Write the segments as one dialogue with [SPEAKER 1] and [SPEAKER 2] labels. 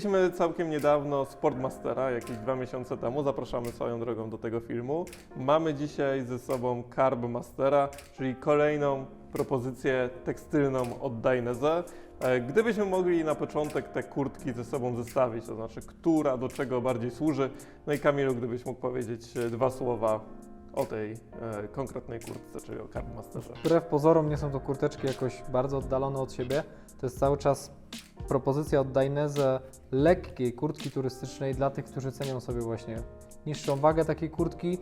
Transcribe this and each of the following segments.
[SPEAKER 1] Mieliśmy całkiem niedawno Sportmastera, jakieś dwa miesiące temu. Zapraszamy swoją drogą do tego filmu. Mamy dzisiaj ze sobą Carbmastera, czyli kolejną propozycję tekstylną od Dainese. E, Gdybyśmy mogli na początek te kurtki ze sobą zestawić, to znaczy, która do czego bardziej służy. No i Kamilu, gdybyś mógł powiedzieć e, dwa słowa o tej e, konkretnej kurtce, czyli o Carbmasterze.
[SPEAKER 2] Wbrew pozorom nie są to kurteczki jakoś bardzo oddalone od siebie. To jest cały czas propozycja od Dainese lekkiej kurtki turystycznej dla tych, którzy cenią sobie właśnie niższą wagę takiej kurtki,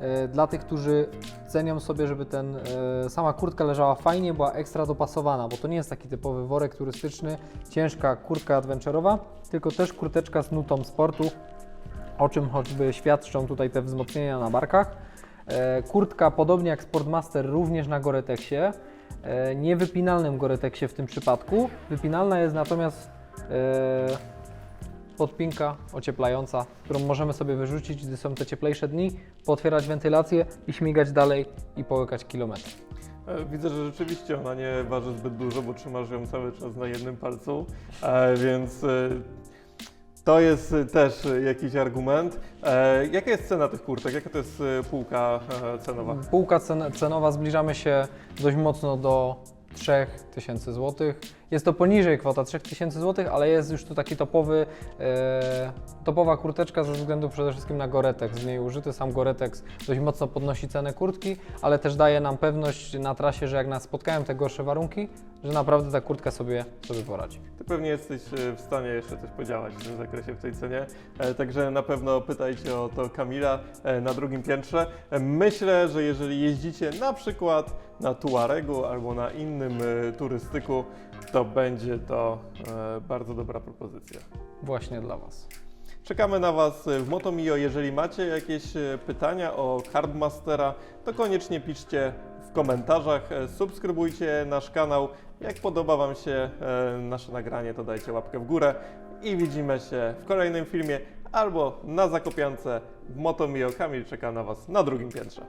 [SPEAKER 2] e, dla tych, którzy cenią sobie, żeby ten, e, sama kurtka leżała fajnie, była ekstra dopasowana, bo to nie jest taki typowy worek turystyczny, ciężka kurtka adventurowa, tylko też kurteczka z nutą sportu, o czym choćby świadczą tutaj te wzmocnienia na barkach. E, Kurtka, podobnie jak Sportmaster, również na Goretexie. E, Niewypinalnym Goretexie w tym przypadku. Wypinalna jest natomiast e, podpinka ocieplająca, którą możemy sobie wyrzucić, gdy są te cieplejsze dni, pootwierać wentylację i śmigać dalej i połykać kilometr.
[SPEAKER 1] E, Widzę, że rzeczywiście ona nie waży zbyt dużo, bo trzymasz ją cały czas na jednym palcu, więc to jest e, też e, jakiś argument. E, Jaka jest cena tych kurtek? Jaka to jest e, półka e, cenowa?
[SPEAKER 2] Półka cen, cenowa zbliżamy się dość mocno do 3000 zł. Jest to poniżej kwota 3000 zł, ale jest już tu taki topowy, e, topowa kurteczka ze względu przede wszystkim na Goretex. W niej użyty sam Goretex dość mocno podnosi cenę kurtki, ale też daje nam pewność na trasie, że jak nas spotkają te gorsze warunki, że naprawdę ta kurtka sobie, sobie poradzi.
[SPEAKER 1] Ty pewnie jesteś e, w stanie jeszcze coś podziałać w tym zakresie, w tej cenie, e, także na pewno pytajcie o to Kamila e, na drugim piętrze. E, Myślę, że jeżeli jeździcie na przykład na Tuaregu albo na innym e, turystyku, to będzie to e, bardzo dobra propozycja.
[SPEAKER 2] Właśnie dla Was.
[SPEAKER 1] Czekamy na Was w Motomio. Jeżeli macie jakieś e, pytania o Cardmastera, to koniecznie piszcie w komentarzach. E, Subskrybujcie nasz kanał. Jak podoba Wam się nasze nagranie, to dajcie łapkę w górę i widzimy się w kolejnym filmie albo na Zakopiance w Motomio. Kamil czeka na Was na drugim piętrze.